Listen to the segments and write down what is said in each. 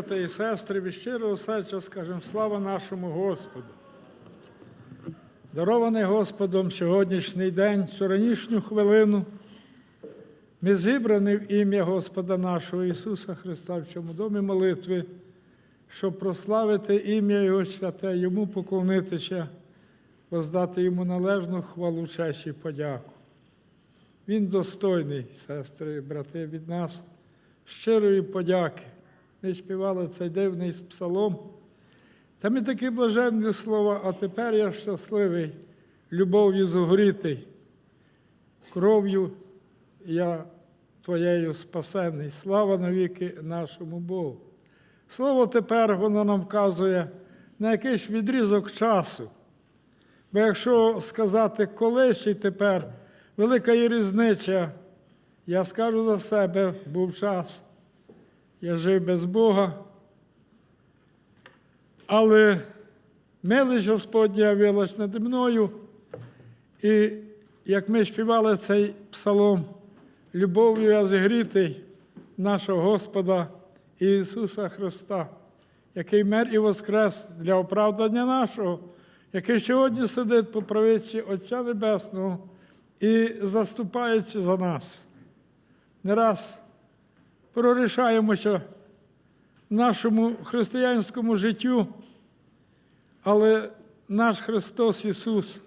брати і сестри, від щирого серця скажемо слава нашому Господу. Дарований Господом сьогоднішній день, цю хвилину, ми зібрані в ім'я Господа нашого Ісуса Христа в цьому домі молитви, щоб прославити ім'я Його святе, Йому поклонитися, воздати Йому належну хвалу, честь і подяку. Він достойний, сестри і брати, від нас щирої подяки. Ми співали цей дивний псалом. Та ми такі блаженні слова, а тепер я щасливий, любов'ю згорітий, кров'ю я Твоєю спасений. Слава навіки нашому Богу. Слово тепер воно нам вказує на якийсь відрізок часу. Бо якщо сказати колись і тепер, велика є різниця, я скажу за себе, був час. Я жив без Бога. Але милість Господня явилась над мною. І як ми співали цей псалом, любов'ю я зігрітий нашого Господа Ісуса Христа, який мер і воскрес для оправдання нашого, який сьогодні сидить по правиці Отця Небесного і заступається за нас. Не раз прорішаємося в нашому християнському життю, але наш Христос Ісус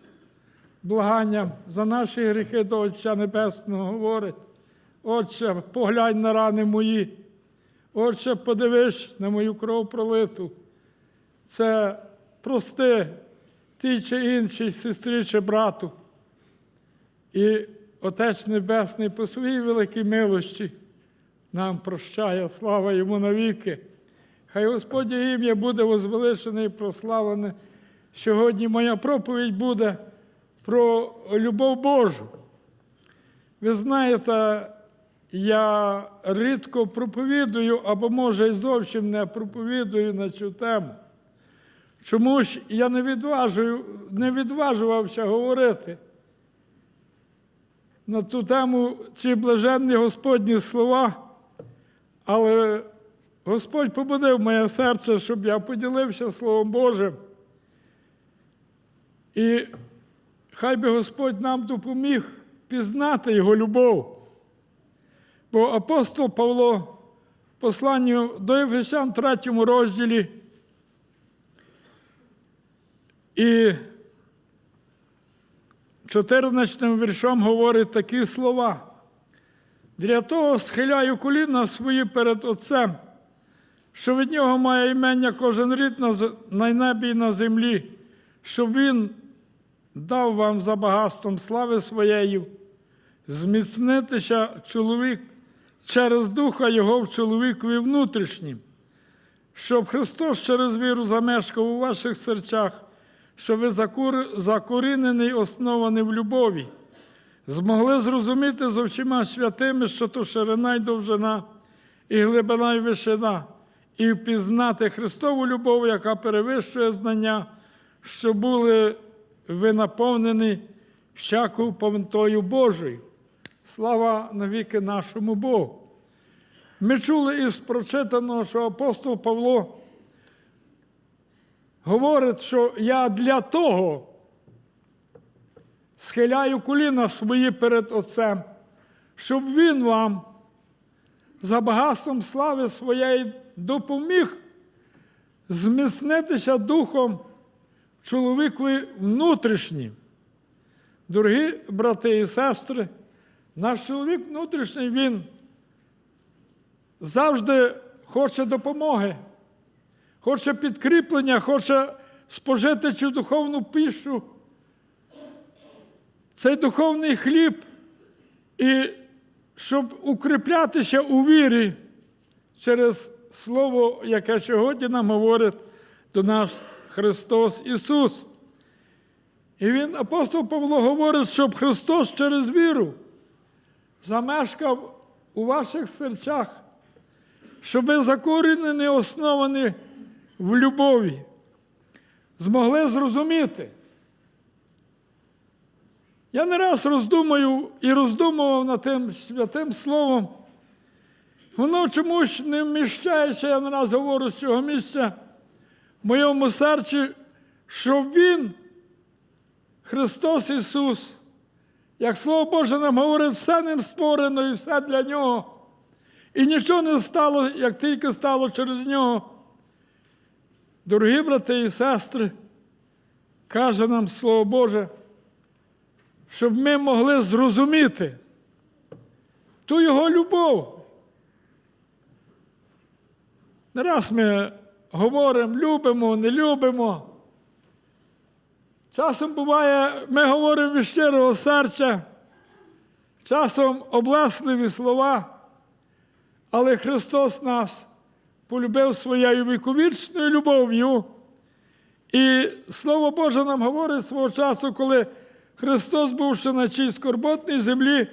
благанням за наші гріхи до Отця Небесного говорить, Отче, поглянь на рани мої, Отче, подивись на мою кров пролиту. Це прости тій чи іншій сестрі чи брату. І Отець Небесний по своїй великій милості нам прощає, слава йому навіки. Хай Господнє ім'я буде возвеличене і прославлене. Сьогодні моя проповідь буде про любов Божу. Ви знаєте, я рідко проповідую, або, може, і зовсім не проповідую на цю тему. Чому ж я не, відважую, не відважувався говорити на цю тему ці блаженні Господні слова, але Господь побудив моє серце, щоб я поділився Словом Божим. І хай би Господь нам допоміг пізнати Його любов. Бо апостол Павло в посланню до Єфесян 3 розділі і 14 віршом говорить такі слова. Для того схиляю коліна свої перед Отцем, що від нього має імення кожен рід на, небі і на землі, щоб він дав вам за багатством слави своєю, зміцнитися чоловік через духа Його в чоловікові внутрішнім, щоб Христос через віру замешкав у ваших серцях, щоб ви закорінений, оснований в любові, змогли зрозуміти з очима святими, що то ширина й довжина, і глибина й вишина, і впізнати Христову любов, яка перевищує знання, що були ви наповнені всякою повнотою Божою. Слава навіки нашому Богу. Ми чули із прочитаного, що апостол Павло говорить, що я для того схиляю коліна свої перед Отцем, щоб Він вам за багатством слави своєї допоміг зміцнитися духом чоловікові внутрішнім. Дорогі брати і сестри, наш чоловік внутрішній, він завжди хоче допомоги, хоче підкріплення, хоче спожити цю духовну пішу, цей духовний хліб, і щоб укріплятися у вірі через Слово, яке сьогодні нам говорить до нас Христос Ісус. І він, апостол Павло, говорить, щоб Христос через віру замешкав у ваших серцях, щоб ви закорінені, основані в любові, змогли зрозуміти. Я не раз роздумаю і роздумував над тим святим словом, Воно чомусь не вміщається, я не раз говорю з цього місця в моєму серці, що Він, Христос Ісус, як Слово Боже нам говорить, все ним створено і все для Нього. І нічого не стало, як тільки стало через Нього. Дорогі брати і сестри, каже нам Слово Боже, щоб ми могли зрозуміти ту Його любов. Не раз ми говоримо, любимо, не любимо. Часом буває, ми говоримо від щирого серця, часом облесливі слова, але Христос нас полюбив своєю віковічною любов'ю. І Слово Боже нам говорить свого часу, коли Христос був ще на чій скорботній землі.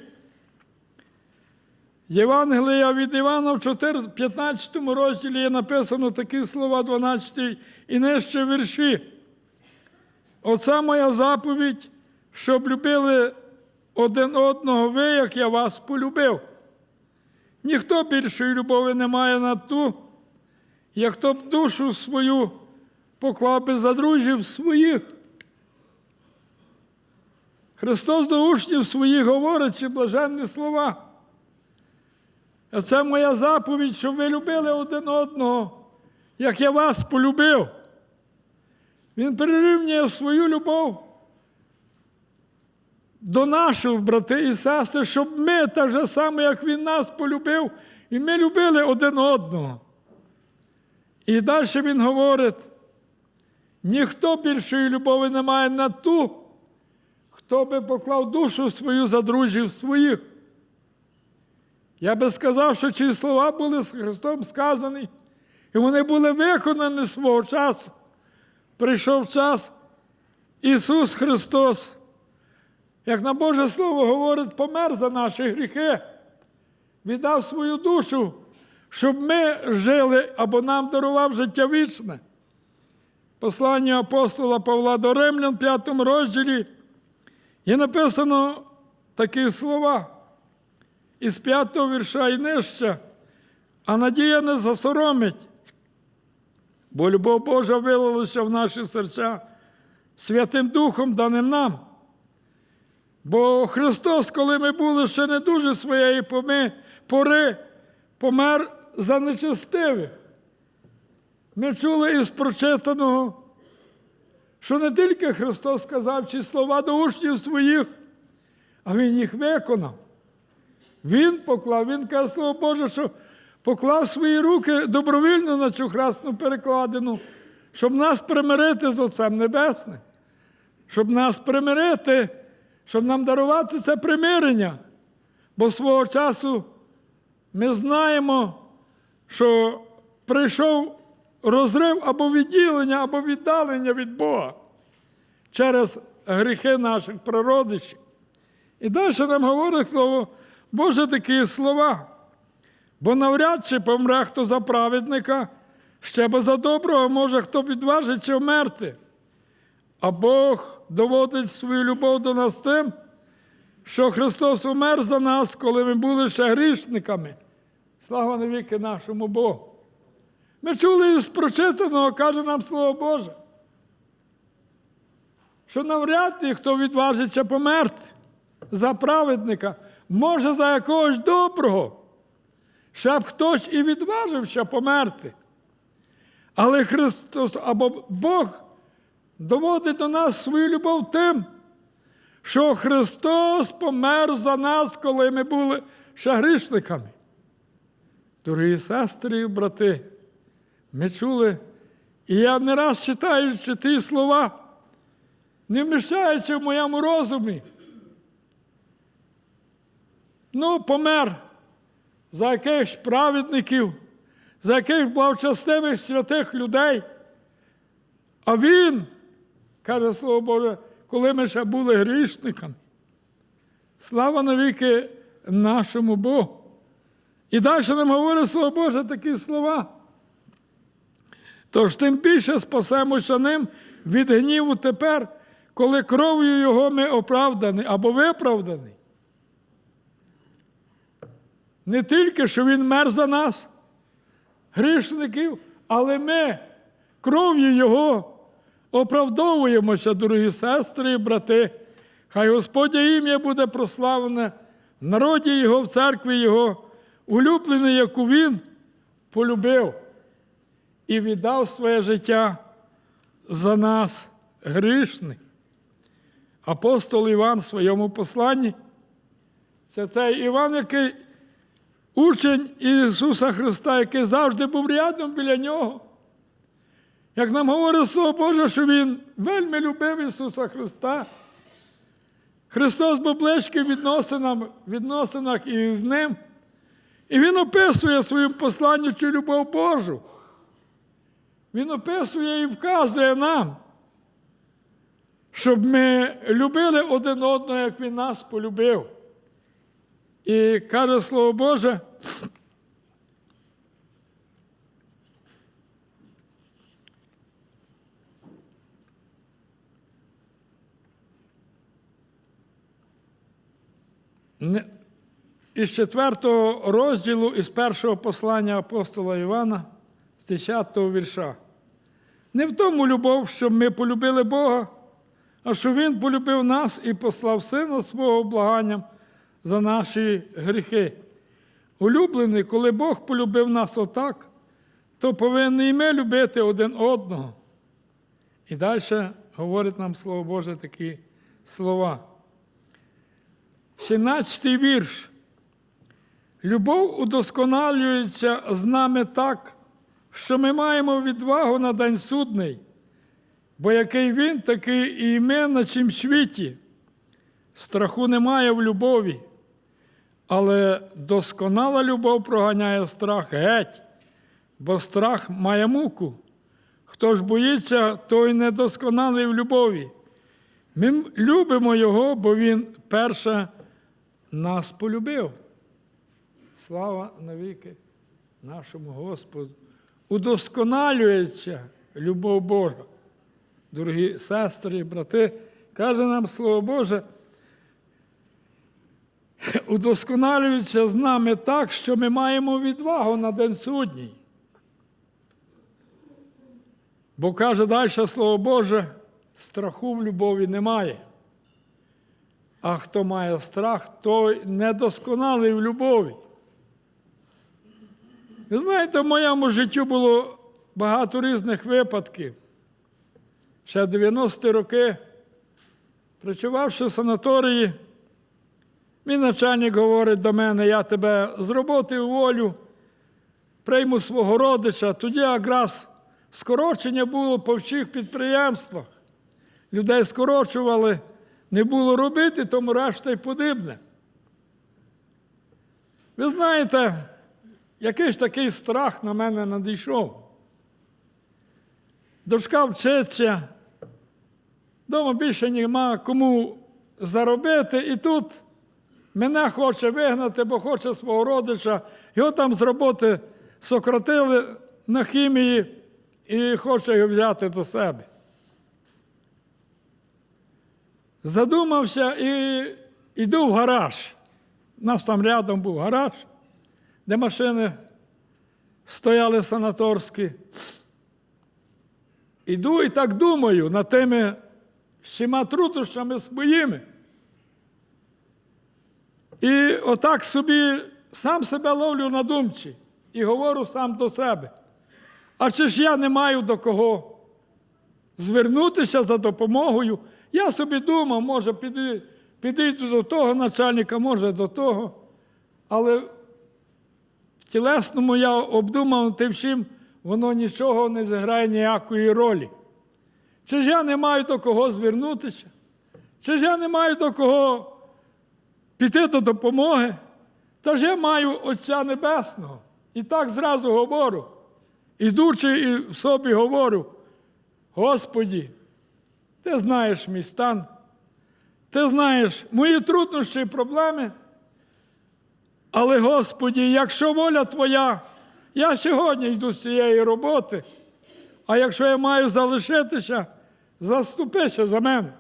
Євангелія від Івана в 4, 15 розділі є написано такі слова 12 і нижче вірші. Оце моя заповідь, щоб любили один одного ви, як я вас полюбив. Ніхто більшої любові не має на ту, як хто б душу свою поклав би за друзів своїх. Христос до учнів своїх говорить ці блаженні слова. А Це моя заповідь, щоб ви любили один одного, як я вас полюбив. Він перерівнює свою любов до наших брати і сестри, щоб ми так же само, як Він нас полюбив, і ми любили один одного. І далі він говорить: ніхто більшої любові не має на ту, хто би поклав душу свою за друзів своїх. Я би сказав, що ці слова були з Христом сказані, і вони були виконані свого часу. Прийшов час Ісус Христос, як на Боже Слово говорить, помер за наші гріхи, віддав свою душу, щоб ми жили або нам дарував життя вічне. Послання апостола Павла до Римлян, 5 розділі, є написано такі слова із п'ятого вірша і нижче, а надія не засоромить, бо любов Божа вилилася в наші серця Святим Духом даним нам. Бо Христос, коли ми були ще не дуже своєї пори, помер за нечестивих. Ми чули із прочитаного, що не тільки Христос сказав ці слова до учнів своїх, а Він їх виконав. Він поклав, він каже, слово Боже, що поклав свої руки добровільно на цю хресну перекладину, щоб нас примирити з Отцем Небесним, щоб нас примирити, щоб нам дарувати це примирення. Бо свого часу ми знаємо, що прийшов розрив або відділення, або віддалення від Бога через гріхи наших прародичів. І далі нам говорить слово Боже такі слова. Бо навряд чи помре хто за праведника, ще бо за доброго може хто відважиться вмерти. А Бог доводить свою любов до нас тим, що Христос умер за нас, коли ми були ще грішниками. Слава навіки нашому Богу. Ми чули із прочитаного, каже нам Слово Боже, що навряд ли хто відважиться померти за праведника, може за якогось доброго, щоб хтось і відважився померти. Але Христос або Бог доводить до нас свою любов тим, що Христос помер за нас, коли ми були ще грішниками. Дорогі сестри і брати, ми чули, і я не раз читаючи ті слова, не вміщаючи в моєму розумі. Ну, помер за якихось праведників, за яких благочестивих святих людей. А він, каже Слово Боже, коли ми ще були грішниками. Слава навіки нашому Богу. І далі нам говорить Слово Боже такі слова. Тож тим більше спасемося ним від гніву тепер, коли кров'ю Його ми оправдані або виправдані. Не тільки, що Він мер за нас, грішників, але ми кров'ю Його оправдовуємося, дорогі сестри і брати. Хай Господнє ім'я буде прославлене в народі Його, в церкві Його, улюблений, яку Він полюбив і віддав своє життя за нас, грішних. Апостол Іван в своєму посланні. Це цей Іван, який учень Ісуса Христа, який завжди був рядом біля нього. Як нам говорить Слово Боже, що Він вельми любив Ісуса Христа. Христос був близький в відносинах, із Ним. І Він описує в своєму посланні любов Божу. Він описує і вказує нам, щоб ми любили один одного, як Він нас полюбив. І каже Слово Боже, із четвертого розділу із першого послання апостола Івана, з 10 вірша. Не в тому любов, щоб ми полюбили Бога, а що Він полюбив нас і послав Сина свого благанням за наші гріхи. Улюблений, коли Бог полюбив нас отак, то повинні і ми любити один одного. І далі говорить нам Слово Боже такі слова. 17-й вірш. Любов удосконалюється з нами так, що ми маємо відвагу на день судний, бо який він, такий і ми на чим світі. Страху немає в любові, але досконала любов проганяє страх геть, бо страх має муку. Хто ж боїться, той недосконалий в любові. Ми любимо Його, бо Він перше нас полюбив. Слава навіки нашому Господу. Удосконалюється любов Божа. Дорогі сестри і брати, каже нам Слово Боже, удосконалюється з нами так, що ми маємо відвагу на день судній. Бо каже далі Слово Боже, страху в любові немає. А хто має страх, той недосконалий в любові. Ви знаєте, в моєму житті було багато різних випадків. Ще 90-ті роки, працювавши в санаторії, мій начальник говорить до мене, я тебе з роботи уволю, прийму свого родича. Тоді якраз скорочення було по всіх підприємствах. Людей скорочували, не було робити, тому решта й подібне. Ви знаєте, якийсь такий страх на мене надійшов. Дочка вчиться, вдома більше нема кому заробити, і тут мене хоче вигнати, бо хоче свого родича. Його там з роботи сократили на хімії і хоче його взяти до себе. Задумався і йду в гараж. У нас там рядом був гараж, де машини стояли санаторські. Іду і так думаю над тими всіма труднощами своїми. І отак собі сам себе ловлю на думці і говорю сам до себе. А чи ж я не маю до кого звернутися за допомогою? Я собі думав, може, підійду до того начальника, може до того. Але тілесному я обдумав тим всім, воно нічого не зіграє ніякої ролі. Чи ж я не маю до кого звернутися? Чи ж я не маю до кого піти до допомоги? Та ж я маю Отця Небесного. І так зразу говорю, ідучи і в собі говорю, Господі, ти знаєш мій стан, ти знаєш мої труднощі і проблеми. Але, Господі, якщо воля Твоя, я сьогодні йду з цієї роботи, а якщо я маю залишитися, заступися за мене.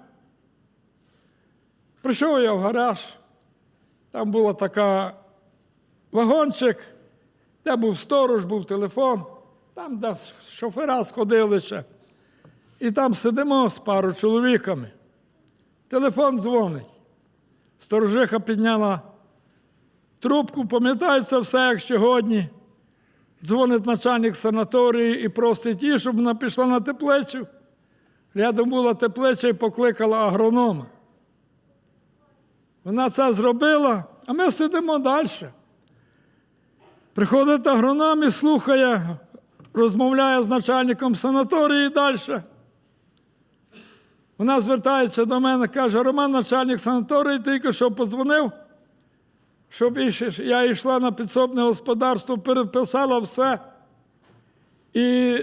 Прийшов я в гараж, там була така вагончик, де був сторож, був телефон, там, де шофера сходили ще. І там сидимо з пару чоловіками. Телефон дзвонить. Сторожиха підняла трубку, пам'ятаю це все, як сьогодні. Дзвонить начальник санаторії і просить її, щоб вона пішла на теплицю. Рядом була теплиця і покликала агронома. Вона це зробила, а ми сидимо далі. Приходить агроном і слухає, розмовляє з начальником санаторії далі. Вона звертається до мене, каже, Роман, начальник санаторії, тільки що подзвонив, щоб я йшла на підсобне господарство, переписала все. І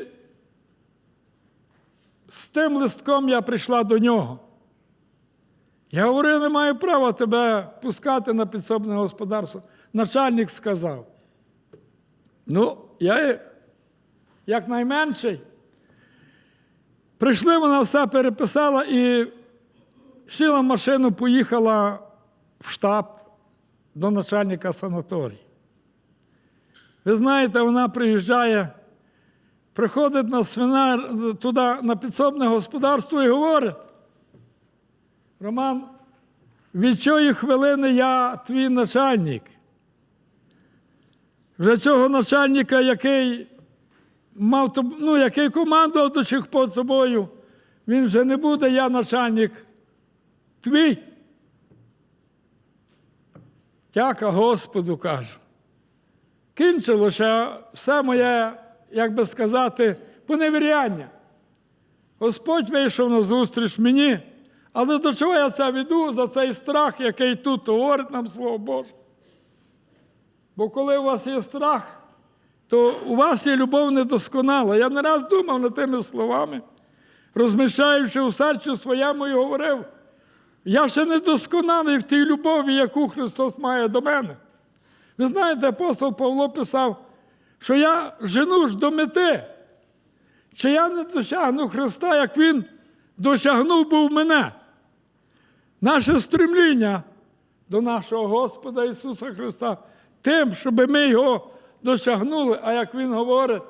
з тим листком я прийшла до нього. Я говорю, не маю права тебе пускати на підсобне господарство. Начальник сказав. Ну, я як найменший. Прийшли, вона все переписала і сіла в машину, поїхала в штаб до начальника санаторії. Ви знаєте, вона приїжджає, приходить на свинар туди на підсобне господарство і говорить: Роман, від цієї хвилини я твій начальник. Вже цього начальника, який мав ну, який командував до чих под собою, він вже не буде, я начальник твій. Дяка Господу кажу. Кінчилося все моє, як би сказати, поневіряння. Господь вийшов на зустріч мені, але до чого я це веду за цей страх, який тут говорить нам Слово Боже? Бо коли у вас є страх, то у вас є любов недосконала. Я не раз думав над тими словами, розміщаючи у серці своєму і говорив, я ще не досконалий в тій любові, яку Христос має до мене. Ви знаєте, апостол Павло писав, що я жену ж до мети, чи я не досягну Христа, як Він досягнув був мене. Наше стремління до нашого Господа Ісуса Христа тим, щоб ми його досягнули, а як Він говорить,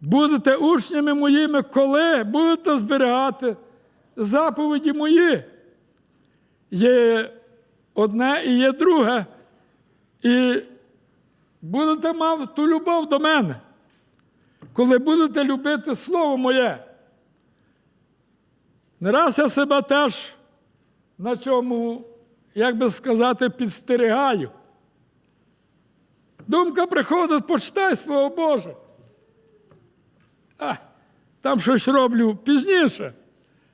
будете учнями моїми, коли будете зберігати заповіді мої. Є одне і є друге. І будете мати ту любов до мене, коли будете любити Слово моє. Не раз я себе теж на цьому, як би сказати, підстерігаю. Думка приходить, почитай Слово Боже. А, там щось роблю пізніше.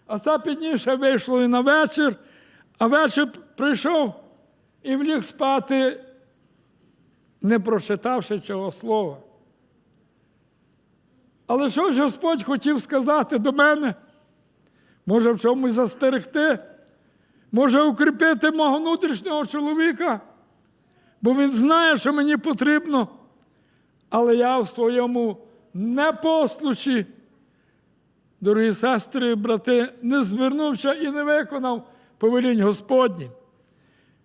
А це пізніше вийшло і на вечір, а вечір прийшов і вліг спати, не прочитавши цього слова. Але що ж Господь хотів сказати до мене? Може, в чомусь застерегти? Може укріпити мого внутрішнього чоловіка? Бо він знає, що мені потрібно. Але я в своєму непослуші, дорогі сестри брати, не звернувся і не виконав повелінь Господні.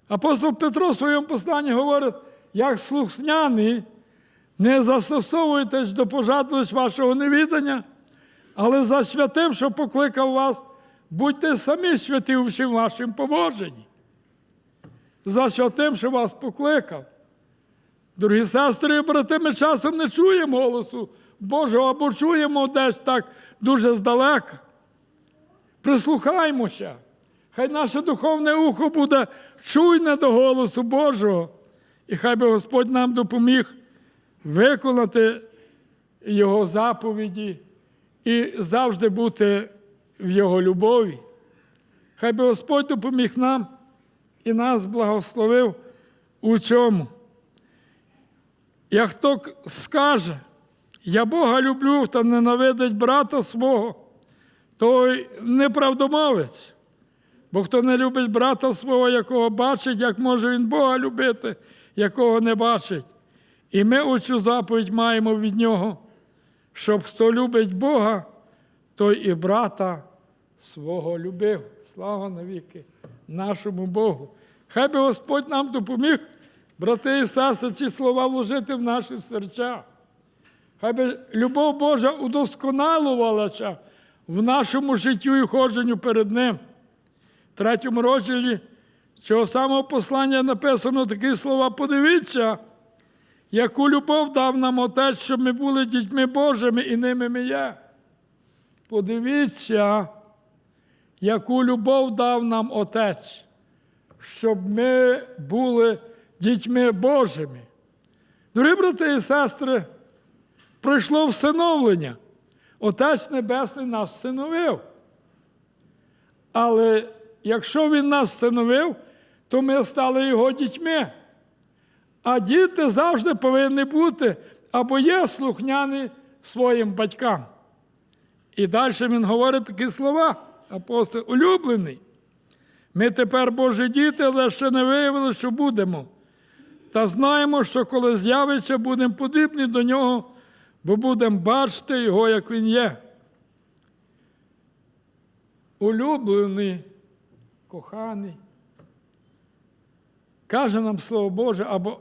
Апостол Петро в своєму посланні говорить, як слухняний, не застосовуйтесь до пожадливості вашого невідання, але за святим, що покликав вас, будьте самі святі у всім вашим побоженні. За святим, що вас покликав. Дорогі сестри і брати, ми часом не чуємо голосу Божого або чуємо десь так дуже здалека. Прислухаймося. Хай наше духовне ухо буде чуйне до голосу Божого, і хай би Господь нам допоміг виконати Його заповіді і завжди бути в Його любові. Хай би Господь допоміг нам і нас благословив у чому. Як хто скаже, я Бога люблю та ненавидить брата свого, той неправдомовець. Бо хто не любить брата свого, якого бачить, як може він Бога любити, якого не бачить. І ми оцю заповідь маємо від нього, щоб хто любить Бога, той і брата свого любив. Слава навіки нашому Богу. Хай би Господь нам допоміг брати і сестри, ці слова вложити в наші серця. Хай би любов Божа удосконалувалася в нашому життю і ходженню перед Ним. В третьому розділі цього самого послання написано такі слова: подивіться, яку любов дав нам Отець, щоб ми були дітьми Божими і ними ми є. Подивіться, яку любов дав нам Отець, щоб ми були дітьми Божими. Дорогі брати і сестри, пройшло всиновлення. Отець Небесний нас всиновив. Але якщо Він нас всиновив, то ми стали Його дітьми. А діти завжди повинні бути або є слухняні своїм батькам. І далі він говорить такі слова, апостол, улюблений. Ми тепер Божі діти, але ще не виявили, що будемо. Та знаємо, що коли з'явиться, будемо подібні до нього, бо будемо бачити його, як він є. Улюблений, коханий. Каже нам Слово Боже, або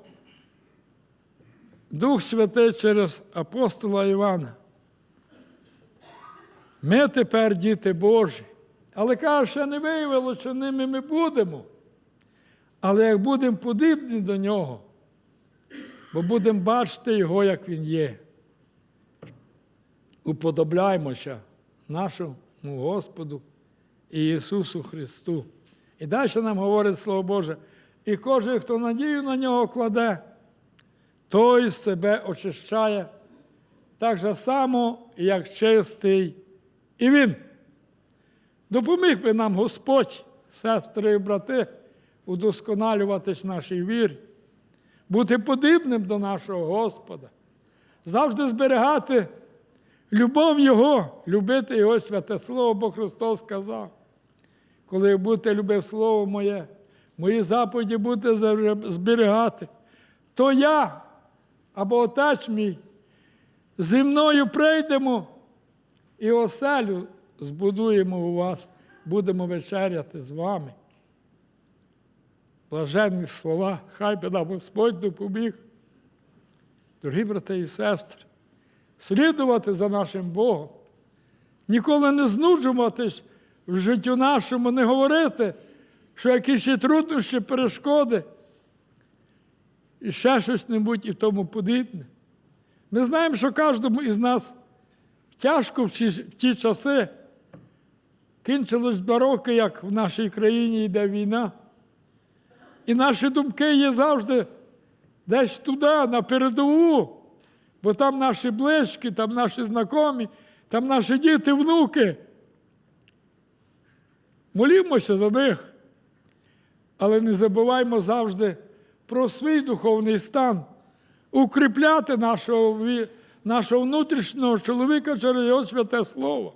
Дух Святий через апостола Івана. Ми тепер діти Божі. Але каже, ще не виявило, що ними ми будемо. Але як будемо подібні до нього, бо будемо бачити Його, як Він є. Уподобляємося нашому Господу і Ісусу Христу. І далі нам говорить Слово Боже, і кожен, хто надію на нього кладе, той себе очищає так же само, як чистий і Він. Допоміг би нам Господь, сестри і брати, удосконалюватись нашій вірі, бути подібним до нашого Господа, завжди зберігати любов Його, любити Його святе Слово, бо Христос сказав. Коли будете любив Слово Моє, мої заповіді будете зберігати, то я або Отець мій зі мною прийдемо і оселю збудуємо у вас, будемо вечеряти з вами. Блаженні слова, хай би нам Господь допоміг. Дорогі брати і сестри, слідувати за нашим Богом, ніколи не знуджуватись в життю нашому, не говорити, що якісь є труднощі, перешкоди і ще щось небудь і тому подібне. Ми знаємо, що кожному із нас тяжко в ті, в ті часи. Кінчилось два роки, як в нашій країні йде війна. І наші думки є завжди десь туди, на передову, бо там наші близькі, там наші знайомі, там наші діти, внуки. Молімося за них, але не забуваймо завжди про свій духовний стан, укріпляти нашого, нашого внутрішнього чоловіка через його святе Слово,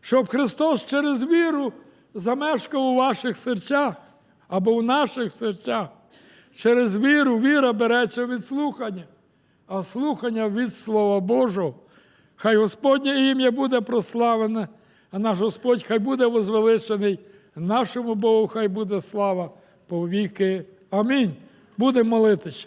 щоб Христос через віру замешкав у ваших серцях або в наших серцях. Через віру віра береться від слухання, а слухання від Слова Божого. Хай Господнє ім'я буде прославлене, а наш Господь хай буде возвеличений, нашому Богу хай буде слава повіки. Амінь. Будемо молитися.